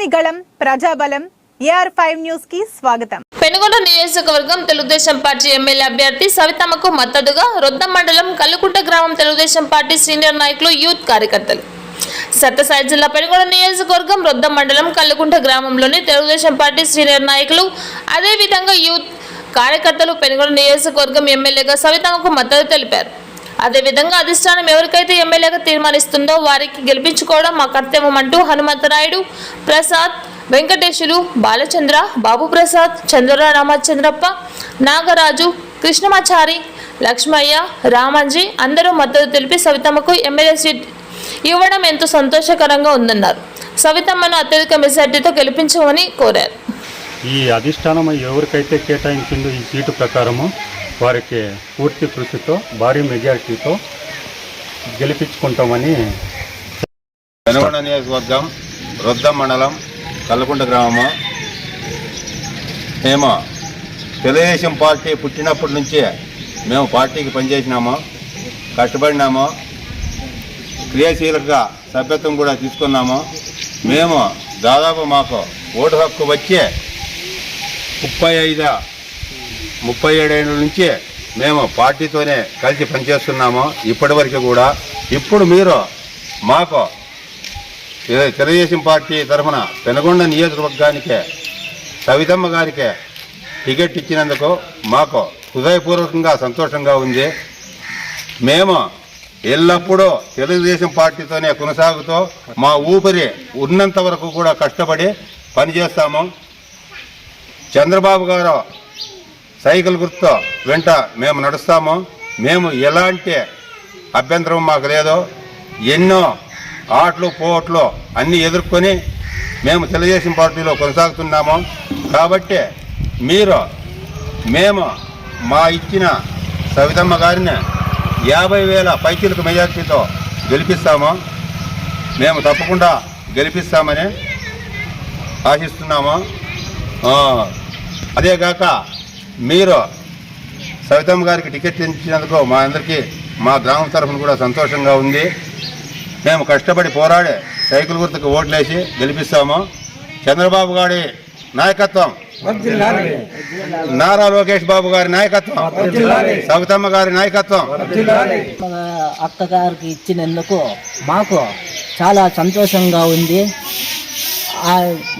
ప్రజలని ప్రజాబలం AR five న్యూస్కి స్వాగతం. పెనుగొండ నియోజకవర్గం తెలుగుదేశం పార్టీ ఎమ్మెల్యే అభ్యర్థి సవితమ్మకు మద్దతుగా రొద్దం మండలం కల్లుకుంట గ్రామం తెలుగుదేశం పార్టీ సీనియర్ నాయకులు యూత్ కార్యకర్తలు. సత్యసాయి జిల్లా పెనుగొండ నియోజకవర్గం రొద్దం మండలం కల్లుకుంట గ్రామంలోని తెలుగుదేశం పార్టీ సీనియర్ నాయకులు అదేవిధంగా యూత్ కార్యకర్తలు పెనుగొండ నియోజకవర్గం ఎమ్మెల్యేగా సవితమ్మకు మద్దతు తెలిపారు. అదేవిధంగా అధిష్టానం ఎవరికైతే ఎమ్మెల్యేగా తీర్మానిస్తుందో వారికి గెలిపించుకోవడం మా కర్తవ్యం అంటూ హనుమంతరాయుడు ప్రసాద్ వెంకటేశులు బాలచంద్ర బాబు ప్రసాద్ చంద్ర రామచంద్రప్ప నాగరాజు కృష్ణమాచారి లక్ష్మయ్య రామంజీ అందరూ మద్దతు తెలిపి సవితమ్మకు ఎమ్మెల్యే సీట్ ఇవ్వడం ఎంతో సంతోషకరంగా ఉందన్నారు. సవితమ్మను అత్యధిక మెజార్టీతో గెలిపించమని కోరారు. ఈ అధిష్టానం ఎవరికైతే కేటాయించిందో ఈ సీటు ప్రకారము వారికి పూర్తి కృషితో భారీ మెజారిటీతో గెలిపించుకుంటామని వెనుగొండ నియోజకవర్గం రొద్దం మండలం కల్లకుంట గ్రామము. మేము తెలుగుదేశం పార్టీ పుట్టినప్పటి నుంచి మేము పార్టీకి పనిచేసినాము కష్టపడినాము క్రియాశీలక సభ్యత్వం కూడా తీసుకున్నాము. మేము దాదాపు మాకు ఓటు హక్కు వచ్చే ముప్పై ఐదు ముప్పై ఏడేళ్ళ నుంచి మేము పార్టీతోనే కలిసి పనిచేస్తున్నాము. ఇప్పటివరకు కూడా ఇప్పుడు మీరు మాకు తెలుగుదేశం పార్టీ తరఫున పెనగొండ నియోజకవర్గానికే సవితమ్మ గారికి టికెట్ ఇచ్చినందుకు మాకు హృదయపూర్వకంగా సంతోషంగా ఉంది. మేము ఎల్లప్పుడూ తెలుగుదేశం పార్టీతోనే కొనసాగుతూ మా ఊపిరి ఉన్నంత వరకు కూడా కష్టపడి పనిచేస్తాము. చంద్రబాబు గారు సైకిల్ గుర్తు వెంట మేము నడుస్తాము. మేము ఎలాంటి అభ్యంతరం మాకు లేదు. ఎన్నో ఆటలు పోట్లు అన్నీ ఎదుర్కొని మేము తెలుగుదేశం పార్టీలో కొనసాగుతున్నాము. కాబట్టి మీరు మేము మా ఇచ్చిన సవితమ్మ గారిని యాభై వేల పైచీలకు మెజార్టీతో గెలిపిస్తాము. మేము తప్పకుండా గెలిపిస్తామని ఆశిస్తున్నాము. అదేగాక మీరు సవితమ్మ గారికి టికెట్ ఇచ్చినందుకు మా అందరికీ మా గ్రామం తరఫున కూడా సంతోషంగా ఉంది. మేము కష్టపడి పోరాడి సైకిల్ గుర్తుకు ఓట్లేసి గెలిపిస్తాము. చంద్రబాబు గారి నాయకత్వం నారా లోకేష్ బాబు గారి నాయకత్వం సవితమ్మ గారి నాయకత్వం. మన అక్కగారికి ఇచ్చినందుకు మాకు చాలా సంతోషంగా ఉంది. ఆ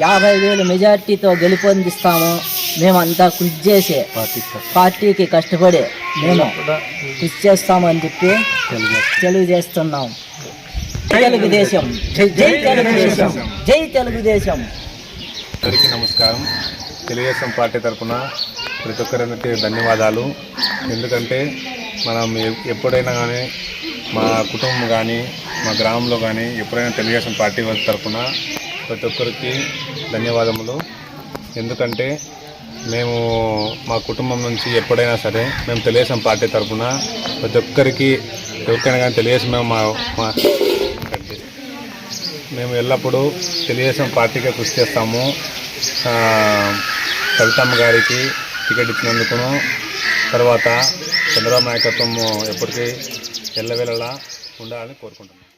యాభై వేలు మెజార్టీతో గెలుపొందిస్తాము. మేమంతా కృషి చేసి పార్టీకి కష్టపడి మేము కృషి చేస్తామని చెప్పి తెలియజేస్తున్నాం. జై తెలుగుదేశం. జై తెలుగుదేశం. జై తెలుగుదేశం. అందరికీ నమస్కారం. తెలుగుదేశం పార్టీ తరఫున ప్రతి ఒక్కరికి ధన్యవాదాలు. ఎందుకంటే మనం ఎప్పుడైనా కానీ మా కుటుంబం కానీ మా గ్రామంలో కానీ ఎప్పుడైనా తెలుగుదేశం పార్టీ తరఫున ప్రతి ఒక్కరికి ధన్యవాదములు. ఎందుకంటే మేము మా కుటుంబం నుంచి ఎప్పుడైనా సరే మేము తెలుగుదేశం పార్టీ తరఫున ప్రతి ఒక్కరికి ఎవరికైనా కానీ తెలుగుదేశం మేము మా మా మేము ఎల్లప్పుడూ తెలుగుదేశం పార్టీకే కృషి చేస్తాము. ఆ, కవితమ్మ గారికి టికెట్ ఇచ్చినందుకును. తర్వాత చంద్రబాబు నాయకత్వం ఎప్పటికీ ఎల్లవేళలా ఉండాలని కోరుకుంటున్నాం.